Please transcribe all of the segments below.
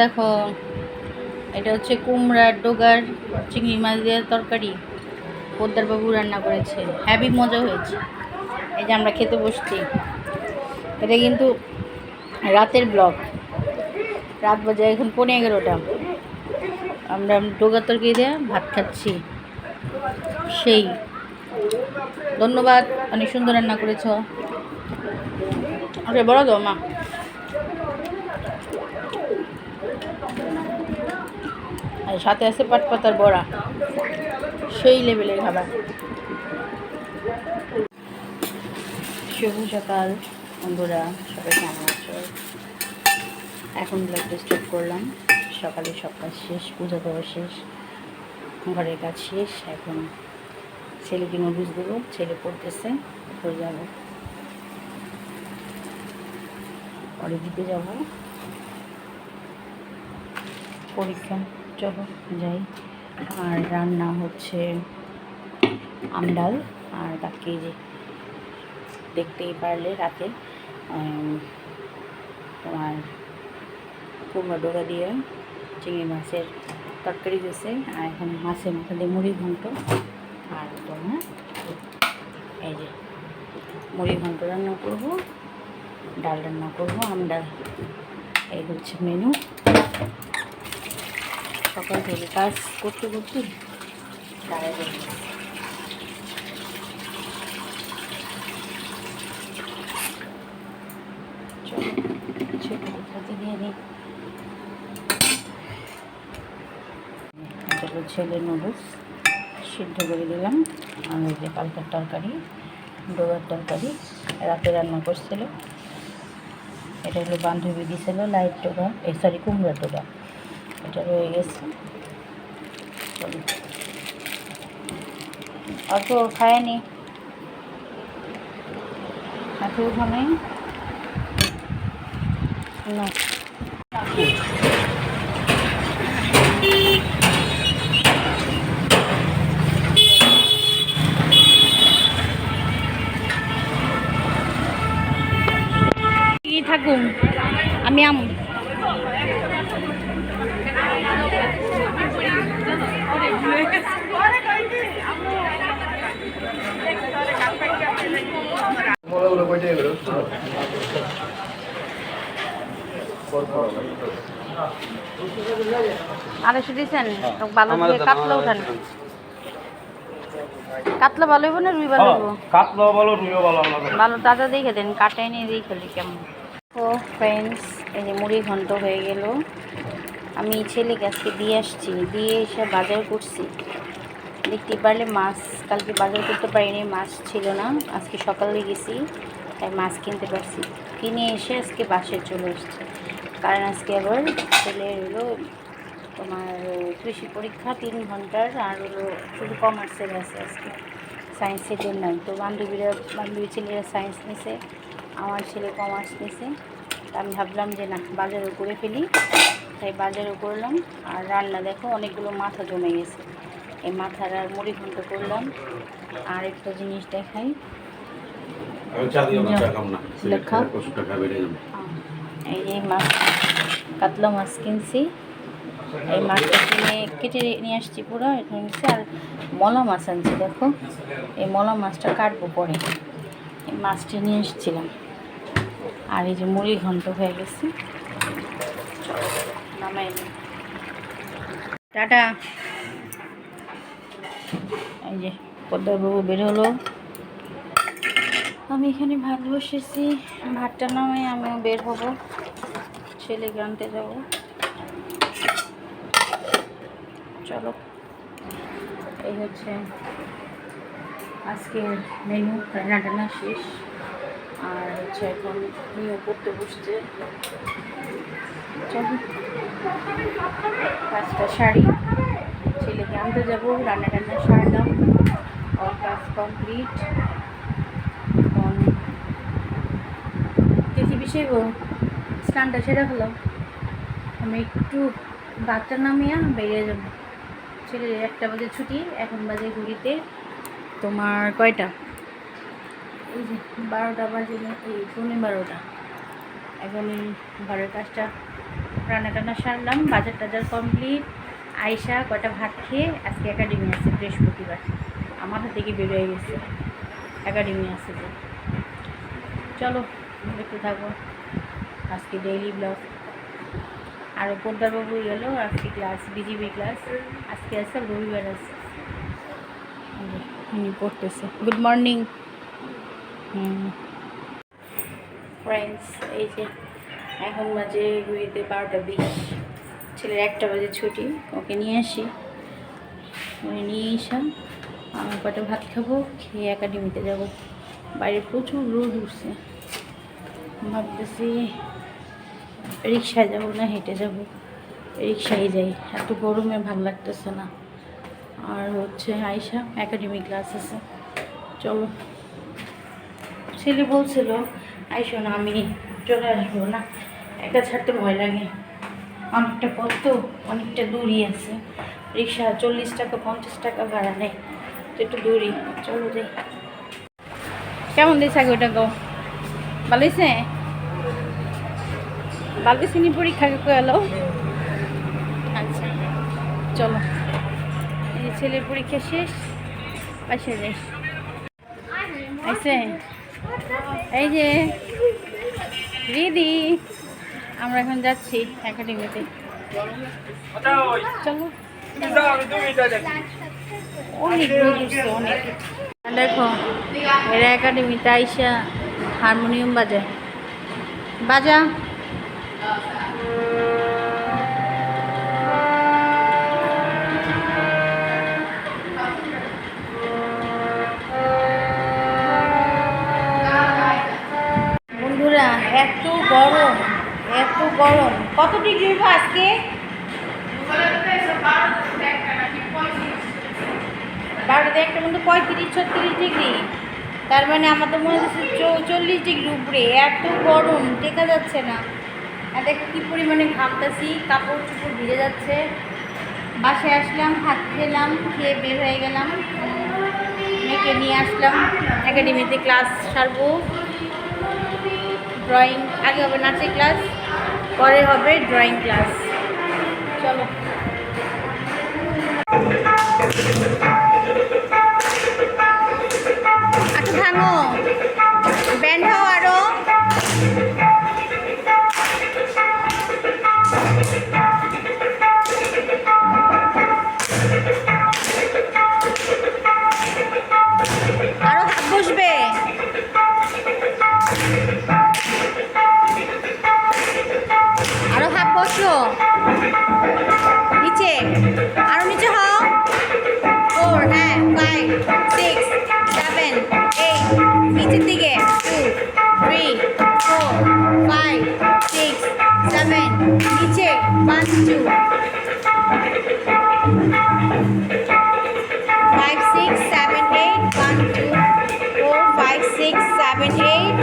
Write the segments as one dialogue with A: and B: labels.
A: দেখো, এটা হচ্ছে কুমড়ার ডোগার চিংড়ি মাছ দেওয়ার তরকারি। পোদ্দারবাবু রান্না করেছে। হ্যাভি মজা হয়েছে। এই যে আমরা খেতে বসছি। এটা কিন্তু রাতের ব্লগ রাত বাজে এখন পনেরো এগারোটা। আমরা ডোগার তরকারি দিয়ে ভাত খাচ্ছি। সেই। ধন্যবাদ। অনেক সুন্দর রান্না করেছ। আচ্ছা বড় তো মা। আর সাথে আছে পাট পাতার বড়া। সেই লেভেলের খাবার। শুভ সকাল, বন্ধুরা, সবাই কেমন আছো? এখন ব্লগটা স্টার্ট করলাম। সকালে সব কাজ শেষ, পুজো দেওয়া শেষ, ঘরের কাজ শেষ। এখন ছেলেকে নুডলস দেবো, ছেলে পড়তেছে পরে যাব। পরে দিতে যাব। পরীক্ষা। চলো যাই। আর রান্না হচ্ছে আমডাল আর বাকি যে দেখতেই পারলে রাতে তোমার কুমড়ো ডোকা দিয়ে চিংড়ি মাছের তরকারি হয়েছে, আর এখন মাছের মাথা দিয়ে মুড়ি ঘন্ট, আর তোমার এই যে মুড়ি ঘন্ট রান্না করব, ডাল রান্না করব আমডাল এই হচ্ছে মেনু সকাল থেকে কাজ করতে করতে ছেলে নুডলস সিদ্ধ করে দিলাম। আর এই যে কালকার তরকারি ডোবার তরকারি, রাতে রান্না করছিল। এটা হলো বান্ধবী দিয়েছিল লাইট টোকা এই সরি কুমড়া টোকা এটা রয়ে গেছে। অত খায়নি। হাতে ওখানে থাকুন আমি আম। আড়াইশো দিয়েছেন? ভালো দিয়ে কাতলা উঠান কাতলা ভালো হইব না রুই ভালো হইব?
B: কাতলা বলো রুইও বলো
A: ভালো তাজা দেখে দেন কাটাই নিয়ে দিয়ে খেলি কেমন? ও ফ্রেন্ডস এই যে মুড়ি ঘন্ট হয়ে গেল। আমি ছেলেকে আজকে দিয়ে আসছি। দিয়ে এসে বাজার করছি। দেখতে পারলে মাছ কালকে বাজার করতে পারিনি, মাছ ছিল না। আজকে সকালে গেছি, তাই মাছ কিনতে পারছি। কিনে এসে আজকে বাসে চলে এসছে কারণ আজকে আবার ছেলের হলো তোমার কৃষি পরীক্ষা তিন ঘণ্টার, আর হলো শুধু কমার্সের আছে আজকে। সায়েন্সের জন্য। তো বান্ধবীরা, বান্ধবী ছেলেরা সায়েন্স নিছে, আমার ছেলে কমার্স নিছে। আমি ভাবলাম যে না, বাজারও করে ফেলি। তাই বাজারও করলাম আর রান্না দেখো অনেকগুলো মাথা জমে গেছে। এই মাথার আর মুড়ি ঘন্ট করলাম। আর একটা জিনিস দেখাই। এই যে মাছ কাতলা মাছ কিনছি। এই মাছটা কিনে কেটে নিয়ে আসছি পুরো এটা আর মলা মাছ আনছি দেখো। এই মলা মাছটা কাটবো পরে। এই মাছটা নিয়ে এসেছিলাম। আর এই যে মুড়ি ঘন্ট হয়ে গেছে। নিই। টাটা। এই যে পদ্মাবাবু বের হলো। আমি এখানে ভাত বসেছি। ভাতটা নামাই আমিও বের হব। ছেলেকে আনতে যাব। চলো। এই হচ্ছে আজকের মেনু রান্না টান্না শেষ। আর হচ্ছে এখন নিয়ে পড়তে বসছে। পাঁচটা শাড়ি। ছেলেকে আনতে যাব রান্না টান্না সারলাম অল কাজ কমপ্লিট এখন দেখি বিষয় স্নানটা সেরে হলো আমি একটু বাচ্চা নামিয়ে বেরিয়ে যাব। ছেলের একটা বাজে ছুটি, এখন বাজে ঘুরিতে তোমার কয়টা? এই যে বারোটা বাজে এই পৌনে বারোটা। এখন ঘরের কাজটা রান্না টান্না সারলাম বাজার টাজার কমপ্লিট আয়সা কয়টা ভাত খেয়ে আজকে একাডেমি আছে বৃহস্পতিবার। আমার হাত থেকে বেরোয় গেছে? একাডেমি আছে যে। চলো দেখতে থাকো আজকে ডেইলি ব্লগ আর পোদ্দারবাবু গেল, আজকে ক্লাস বিজিবি ক্লাস আজকে আছে, রবিবার আছে। উনি পড়তেছে। গুড মর্নিং হুম। ফ্রেন্ডস এই যে এখন বাজে ঘুরিতে বারোটা বিশ। ছেলের একটা বাজে ছুটি, ওকে নিয়ে আসি। ওকে নিয়ে এসাম আমার কটা ভাত খাব, খেয়ে একাডেমিতে যাব। বাইরে প্রচুর রোদ উঠছে। ভাবতেছি রিক্সায় যাব না, হেঁটে যাব। রিক্সায় যাই, এত গরমে ভালো লাগতেছে না। আর হচ্ছে আয়সা একাডেমি ক্লাস আছে। চলো। ছেলে বলছিল আইসো না, আমি চলে আসব না। একা ছাড়তে ভয় লাগে। অনেকটা পথ তো অনেকটা দূরই আছে। রিক্সা চল্লিশ টাকা, পঞ্চাশ টাকা ভাড়া নেয়। তো একটু দূরই চলো যাই। কেমন দিয়েছে ওটা গো? ভালো ভালো পরীক্ষা এলো। আচ্ছা চলো। এই ছেলের পরীক্ষা শেষ, পাশে যাই। আইসে? এই যে দিদি আমরা এখন যাচ্ছি একাডেমিতে অনেক অনেক। দেখো এরা একাডেমিতে আইসা হারমোনিয়াম বাজায়। বাজা। গরম। কত ডিগ্রি উঠবো আজকে? বারোটাতে একটা মধ্যে পঁয়ত্রিশ, ছত্রিশ ডিগ্রি তার মানে আমার তো মনে হচ্ছে চল্লিশ ডিগ্রি উপরে। এত গরম টেকা যাচ্ছে না। আর কী পরিমাণে ঘামতাছি, কাপড় চুপড় ভিজে যাচ্ছে। বাসায় আসলাম, ভাত খেলাম, খেয়ে বের হয়ে গেলাম। মেয়েকে নিয়ে আসলাম। একাডেমিতে ক্লাস সারবো। ড্রয়িং আগে হবে নাচের ক্লাস পরে হবে ড্রয়িং ক্লাস চলো। আচ্ছা ভাঙো। five six seven eight. One two four five six seven eight.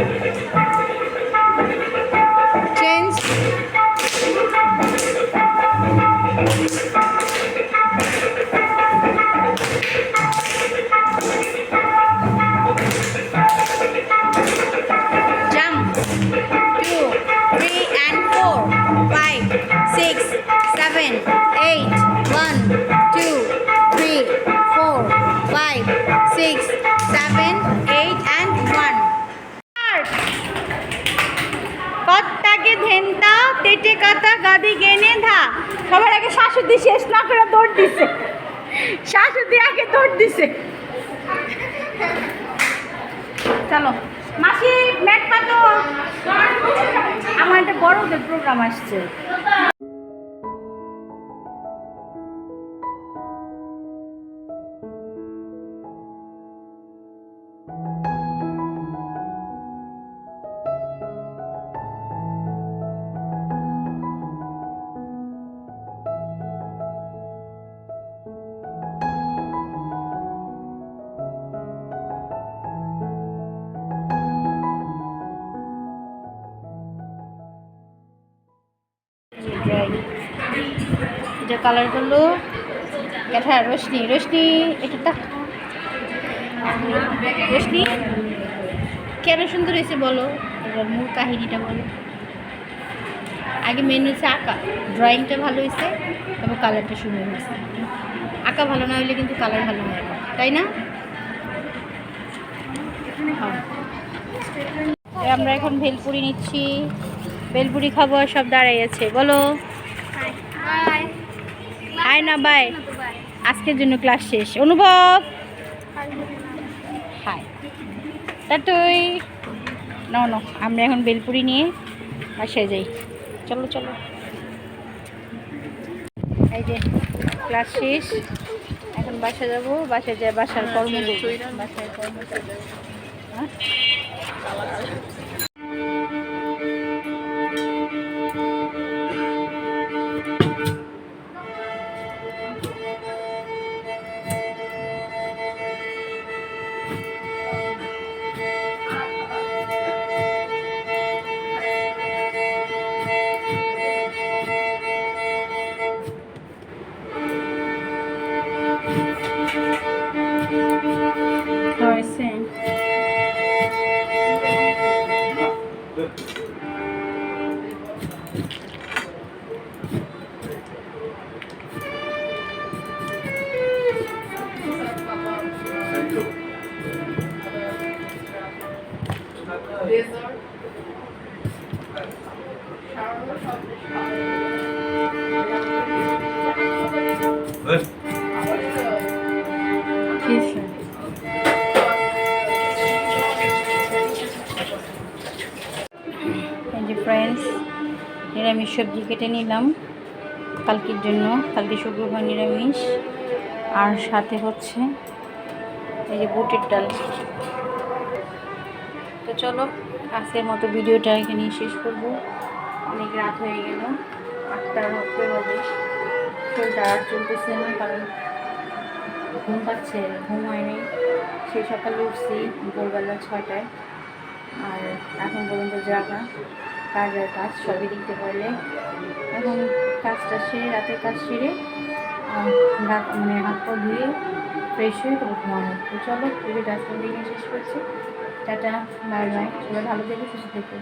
A: Change. Jump. Two three and four. Five six seven eight. Two, three, four, five, six, seven, eight, and one. কত্তাকে ধেন্তা তেটে কাতা গাদি গেনে ধা সবার আগে শাশুদি শেষ না করে দৌড় দিছে শাশুদি আগে দৌড় দিছে চলো মাসি ম্যাট পাতো আমার একটা বড়দের প্রোগ্রাম আসছে। এটা কালার করল এটা রোশনি রোশনি এটা রোশনি কেন সুন্দর হয়েছে বলো, এবার মূল কাহিনীটা বলো। আগে মেন হচ্ছে আঁকা ড্রয়িংটা ভালো হয়েছে এবং কালারটা সুন্দর হয়েছে। আঁকা ভালো না হলে কিন্তু কালার ভালো হয় না, তাই না? হ্যাঁ। আমরা এখন ভেলপুরি নিচ্ছি। ভেলপুরি খাব সব দাঁড়াই আছে, বলো। হাই না বাই? আজকের জন্য ক্লাস শেষ। অনুভব? হাই টাটুই ন ন আমরা এখন বেলপুরি নিয়ে বাসায় যাই। চলো চলো। এই যে ক্লাস শেষ। এখন বাসা যাব। বাসায় যাই বাসার কর্ম। বাসায় কর্ম করব। হ্যাঁ? হয়েছে হয়েছে সবজি কেটে নিলাম কালকের জন্য। কালকে শুক্রবার নিরামিষ। আর সাথে হচ্ছে এই যে বুটের ডাল। তো চলো, আজকের মতো ভিডিওটা এখানেই শেষ করব। অনেক রাত হয়ে গেল আটটার মতো হবে। শরীরটা আর চলতেছে না, কারণ ঘুম পাচ্ছে, ঘুম হয়নি সেই সকালে উঠছি, ভোরবেলা ছয়টায়। আর এখন পর্যন্ত জাগা। কাজ আর কাজ সবই দেখতে পারলে। এবং কাজটা সেরে, রাতের কাজ সেরে রাত মানে হাত পা ধুয়ে ফ্রেশ হয়ে তবে ঘুমানো তো চলো পুজো ডাস্টবিন দিকে শেষ করছি। Tata, bye bye. সবাই ভালো থেকো, সুস্থ থেকো.